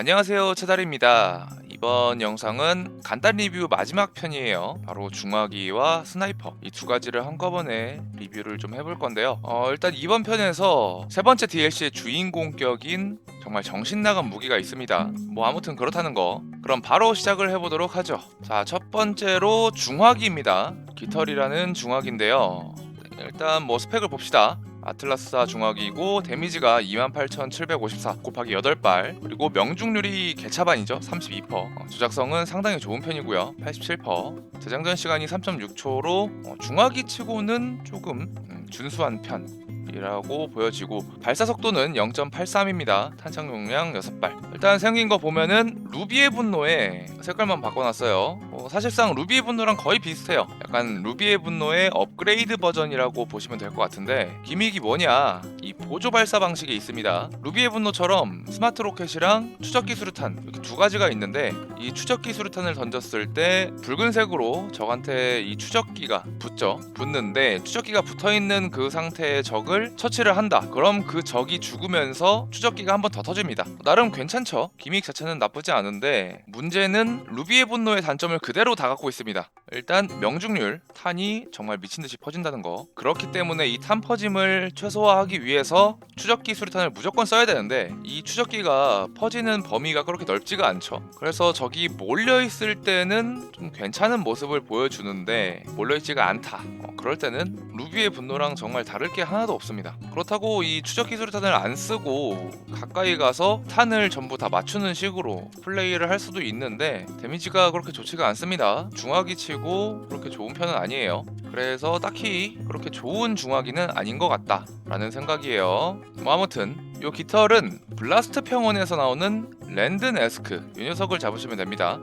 안녕하세요 채달입니다. 이번 영상은 간단 리뷰 마지막 편이에요. 바로 중화기와 스나이퍼 이 두 가지를 한꺼번에 리뷰를 좀 해볼 건데요. 어, 일단 이번 편에서 세 번째 DLC의 주인공격인 정말 정신나간 무기가 있습니다. 뭐 아무튼 그렇다는 거. 그럼 바로 시작을 해보도록 하죠. 자 첫 번째로 중화기입니다. 깃털이라는 중화기인데요. 일단 뭐 스펙을 봅시다 아틀라스사 중화기고 데미지가 28,754 곱하기 8발 그리고 명중률이 개차반이죠 32% 어, 조작성은 상당히 좋은 편이고요 87% 재장전 시간이 3.6초로 어, 중화기 치고는 조금 음, 준수한 편 이라고 보여지고 발사 속도는 0.83입니다. 탄창 용량 6발. 일단 생긴 거 보면은 루비의 분노에 색깔만 바꿔놨어요. 어, 사실상 루비의 분노랑 거의 비슷해요. 약간 루비의 분노의 업그레이드 버전이라고 보시면 될 것 같은데 기믹이 뭐냐? 이 보조 발사 방식이 있습니다. 루비의 분노처럼 스마트 로켓이랑 추적기 수류탄 이렇게 두 가지가 있는데 이 추적기 수류탄을 던졌을 때 붉은색으로 적한테 이 추적기가 붙죠. 붙는데 추적기가 붙어 있는 그 상태의 적을 처치를 한다. 그럼 그 적이 죽으면서 추적기가 한 번 더 터집니다. 나름 괜찮죠. 기믹 자체는 나쁘지 않은데 문제는 루비의 분노의 단점을 그대로 다 갖고 있습니다. 일단 명중 률 탄이 정말 미친 듯이 퍼진다는 거. 그렇기 때문에 이 탄 퍼짐을 최소화하기 위해서 추적기 수류탄을 무조건 써야 되는데 이 추적기가 퍼지는 범위가 그렇게 넓지가 않죠. 그래서 적이 몰려 있을 때는 좀 괜찮은 모습을 보여주는데 몰려 있지가 않다. 어, 그럴 때는 루비의 분노랑 정말 다를 게 하나도 없습니다. 그렇다고 이 추적기 수류탄을 안 쓰고 가까이 가서 탄을 전부 다 맞추는 식으로 플레이를 할 수도 있는데 데미지가 그렇게 좋지가 않습니다. 중화기 치고 그렇게 좋은 편은 아니에요. 그래서 딱히 그렇게 좋은 중화기는 아닌 것 같다라는 생각이에요. 뭐 아무튼 요 깃털은 블라스트 평원에서 나오는 랜든 에스크 이 녀석을 잡으시면 됩니다.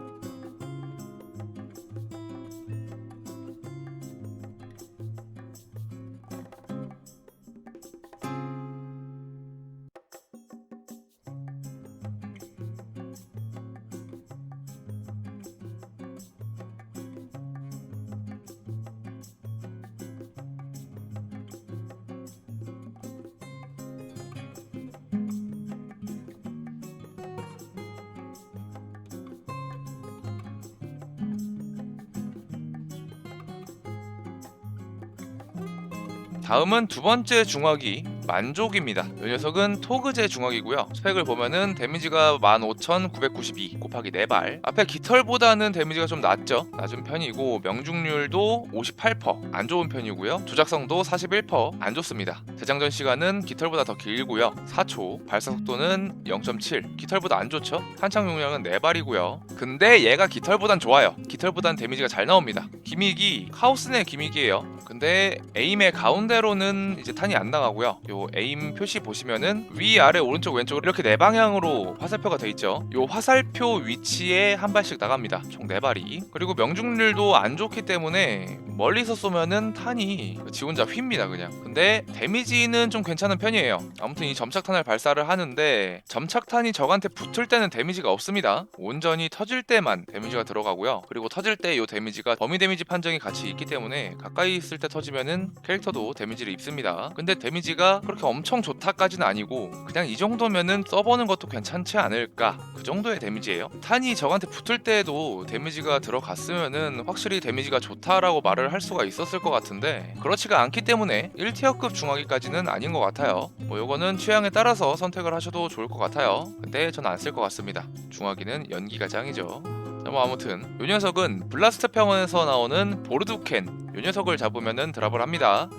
다음은 두 번째 중화기 만족입니다. 이 녀석은 토그제 중화기고요. 스펙을 보면은 데미지가 15,992 곱하기 4발. 앞에 깃털보다는 데미지가 좀 낮죠. 낮은 편이고 명중률도 58%안 좋은 편이고요. 조작성도 41%안 좋습니다. 대장전 시간은 깃털보다 더 길고요. 4초. 발사 속도는 0.7. 깃털보다 안 좋죠. 탄창 용량은 4발이고요. 근데 얘가 깃털보단 좋아요. 깃털보단 데미지가 잘 나옵니다. 기믹이 카오스네 기믹이에요. 근데 에임의 가운데로는 이제 탄이 안 나가고요. 요 에임 표시 보시면은 위 아래 오른쪽 왼쪽 이렇게 네 방향으로 화살표가 돼 있죠. 요 화살표 위치에 한 발씩 나갑니다. 총 네 발이. 그리고 명중률도 안 좋기 때문에 멀리서 쏘면은 탄이 지 혼자 휩니다 그냥. 근데 데미지는 좀 괜찮은 편이에요. 아무튼 이 점착탄을 발사를 하는데 점착탄이 적한테 붙을 때는 데미지가 없습니다. 온전히 터질 때만 데미지가 들어가고요. 그리고 터질 때 요 데미지가 범위 데미지 판정이 같이 있기 때문에 가까이 있을 때 터지면은 캐릭터도 데미지를 입습니다. 근데 데미지가 그렇게 엄청 좋다까지는 아니고 그냥 이 정도면은 써보는 것도 괜찮지 않을까 그 정도의 데미지예요. 탄이 적한테 붙을 때에도 데미지가 들어갔으면은 확실히 데미지가 좋다라고 말을 할 수가 있었을 것 같은데 그렇지가 않기 때문에 1티어급 중화기까지는 아닌 것 같아요. 뭐 요거는 취향에 따라서 선택을 하셔도 좋을 것 같아요. 근데 전 안 쓸 것 같습니다. 중화기는 연기가 짱이죠. 자, 뭐 아무튼 요 녀석은 블라스트 평원에서 나오는 보르두켄 요 녀석을 잡으면은 드랍을 합니다.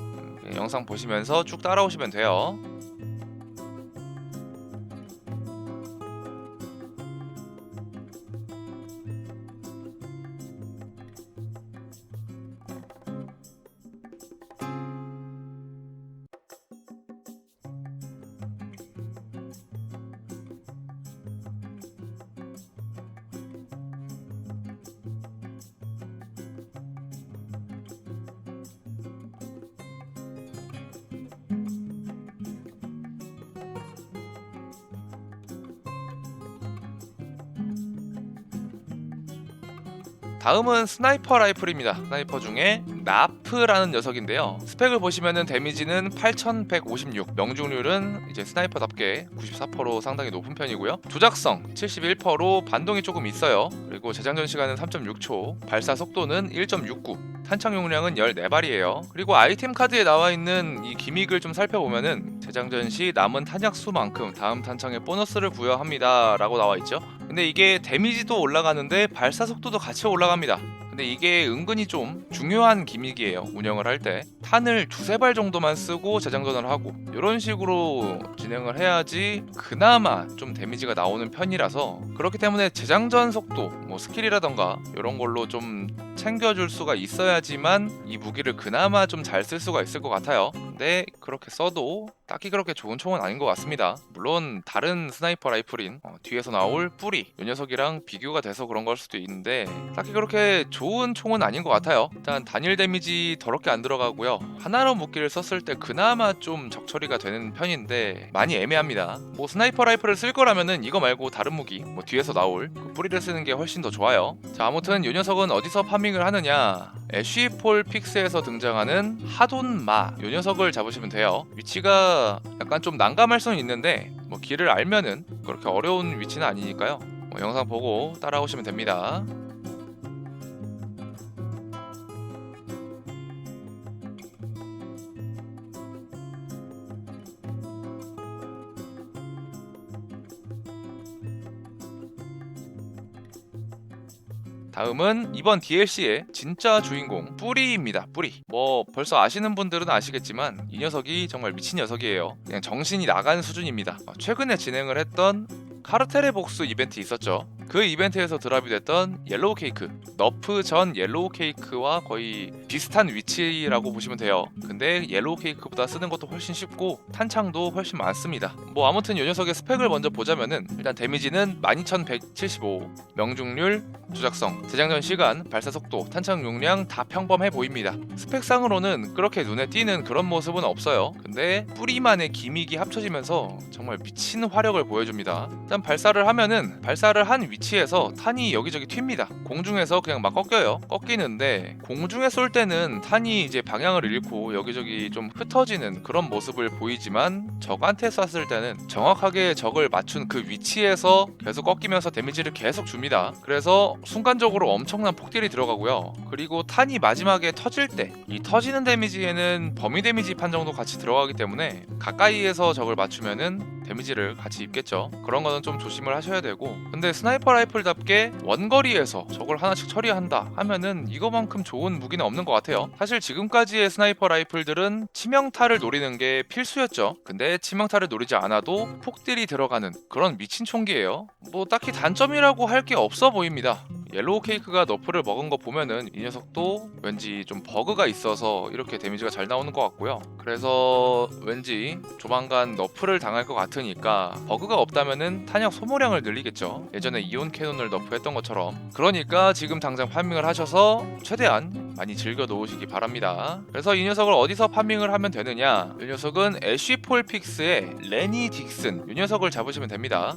음, 영상 보시면서 쭉 따라오시면 돼요. 다음은 스나이퍼 라이플입니다. 스나이퍼 중에 나프라는 녀석인데요. 스펙을 보시면은 데미지는 8156, 명중률은 이제 스나이퍼답게 94%로 상당히 높은 편이고요. 조작성 71%로 반동이 조금 있어요. 그리고 재장전 시간은 3.6초, 발사 속도는 1.69. 탄창 용량은 14발이에요. 그리고 아이템 카드에 나와 있는 이 기믹을 좀 살펴보면은 재장전 시 남은 탄약 수만큼 다음 탄창에 보너스를 부여합니다. 라고 나와 있죠. 근데 이게 데미지도 올라가는데 발사 속도도 같이 올라갑니다. 근데 이게 은근히 좀 중요한 기믹이에요. 운영을 할 때. 탄을 두세 발 정도만 쓰고 재장전을 하고 이런 식으로 진행을 해야지 그나마 좀 데미지가 나오는 편이라서 그렇기 때문에 재장전 속도, 뭐 스킬이라던가 이런 걸로 좀 챙겨줄 수가 있어야지만 이 무기를 그나마 좀 잘 쓸 수가 있을 것 같아요. 근데 그렇게 써도 딱히 그렇게 좋은 총은 아닌 것 같습니다. 물론 다른 스나이퍼 라이플인 어, 뒤에서 나올 뿌리 이 녀석이랑 비교가 돼서 그런 걸 수도 있는데 딱히 그렇게 좋은 총은 아닌 것 같아요. 일단 단일 데미지 더럽게 안 들어가고요. 하나로 무기를 썼을 때 그나마 좀 적처리가 되는 편인데 많이 애매합니다. 뭐 스나이퍼 라이플을 쓸 거라면은 이거 말고 다른 무기 뭐 뒤에서 나올 그 뿌리를 쓰는 게 훨씬 더 좋아요. 자 아무튼 이 녀석은 어디서 파밍을 하느냐 애쉬폴 픽스에서 등장하는 하돈마 이 녀석을 잡으시면 돼요. 위치가 약간 좀 난감할 수는 있는데 뭐 길을 알면은 그렇게 어려운 위치는 아니니까요. 뭐 영상 보고 따라오시면 됩니다. 다음은 이번 DLC의 진짜 주인공 뿌리입니다. 뿌리. 뭐 벌써 아시는 분들은 아시겠지만 이 녀석이 정말 미친 녀석이에요. 그냥 정신이 나간 수준입니다. 어, 최근에 진행을 했던 카르텔의 복수 이벤트 있었죠. 그 이벤트에서 드랍이 됐던 옐로우 케이크 너프 전 옐로우 케이크와 거의 비슷한 위치라고 보시면 돼요. 근데 옐로우 케이크보다 쓰는 것도 훨씬 쉽고 탄창도 훨씬 많습니다. 뭐 아무튼 이 녀석의 스펙을 먼저 보자면은 일단 데미지는 12175 명중률 조작성 재장전 시간 발사 속도 탄창 용량 다 평범해 보입니다. 스펙상으로는 그렇게 눈에 띄는 그런 모습은 없어요. 근데 뿌리만의 기믹이 합쳐지면서 정말 미친 화력을 보여줍니다. 일단 발사를 하면은 발사를 한 위치에서 탄이 여기저기 튑니다. 공중에서 그냥 막 꺾여요. 꺾이는데 공중에 쏠 때는 탄이 이제 방향을 잃고 여기저기 좀 흩어지는 그런 모습을 보이지만 적한테 쐈을 때는 정확하게 적을 맞춘 그 위치에서 계속 꺾이면서 데미지를 계속 줍니다. 그래서 순간적으로 엄청난 폭딜이 들어가고요. 그리고 탄이 마지막에 터질 때 이 터지는 데미지에는 범위 데미지 판정도 같이 들어가기 때문에 가까이에서 적을 맞추면은 데미지를 같이 입겠죠. 그런 거는 좀 조심을 하셔야 되고 근데 스나이퍼 라이플답게 원거리에서 적을 하나씩 처리한다 하면은 이거만큼 좋은 무기는 없는 것 같아요. 사실 지금까지의 스나이퍼 라이플들은 치명타를 노리는 게 필수였죠. 근데 치명타를 노리지 않아도 폭딜이 들어가는 그런 미친 총기예요. 뭐 딱히 단점이라고 할 게 없어 보입니다. 옐로우 케이크가 너프를 먹은 거 보면은 이 녀석도 왠지 좀 버그가 있어서 이렇게 데미지가 잘 나오는 것 같고요. 그래서 왠지 조만간 너프를 당할 것 같으니까 버그가 없다면은 탄약 소모량을 늘리겠죠. 예전에 이온 캐논을 너프했던 것처럼. 그러니까 지금 당장 파밍을 하셔서 최대한 많이 즐겨 놓으시기 바랍니다. 그래서 이 녀석을 어디서 파밍을 하면 되느냐? 이 녀석은 애쉬폴 픽스의 레니 딕슨 이 녀석을 잡으시면 됩니다.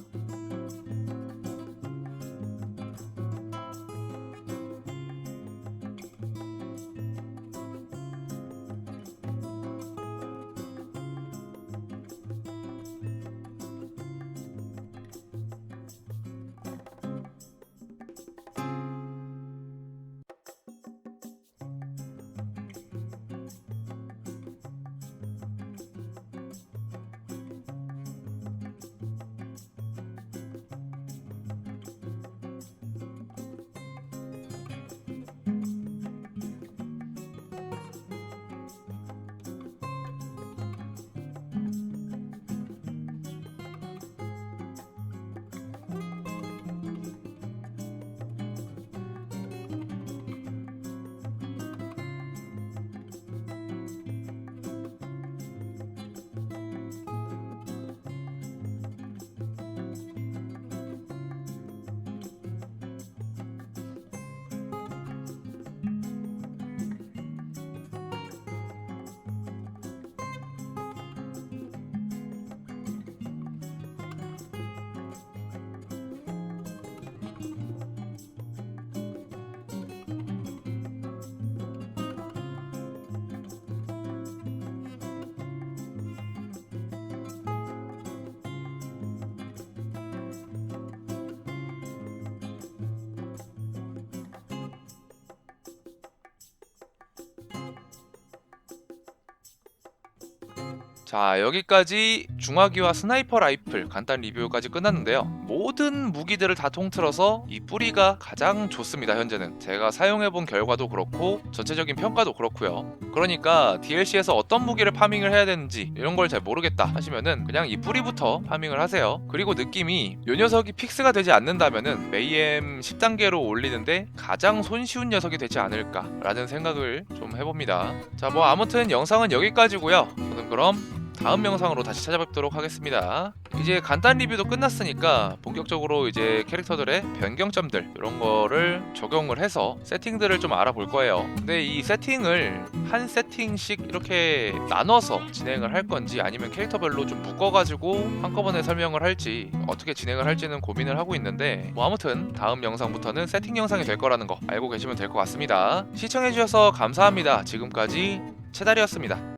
자 여기까지 중화기와 스나이퍼 라이플 간단 리뷰까지 끝났는데요. 모든 무기들을 다 통틀어서 이 뿌리가 가장 좋습니다 현재는. 제가 사용해본 결과도 그렇고 전체적인 평가도 그렇고요. 그러니까 DLC에서 어떤 무기를 파밍을 해야 되는지 이런 걸 잘 모르겠다 하시면은 그냥 이 뿌리부터 파밍을 하세요. 그리고 느낌이 요 녀석이 픽스가 되지 않는다면은 메이엠 10단계로 올리는데 가장 손쉬운 녀석이 되지 않을까 라는 생각을 좀 해봅니다. 자 뭐 아무튼 영상은 여기까지고요. 저는 그럼 다음 영상으로 다시 찾아뵙도록 하겠습니다. 이제 간단 리뷰도 끝났으니까 본격적으로 이제 캐릭터들의 변경점들 이런 거를 적용을 해서 세팅들을 좀 알아볼 거예요. 근데 이 세팅을 한 세팅씩 이렇게 나눠서 진행을 할 건지 아니면 캐릭터별로 좀 묶어가지고 한꺼번에 설명을 할지 어떻게 진행을 할지는 고민을 하고 있는데 뭐 아무튼 다음 영상부터는 세팅 영상이 될 거라는 거 알고 계시면 될 것 같습니다. 시청해주셔서 감사합니다. 지금까지 채달이었습니다.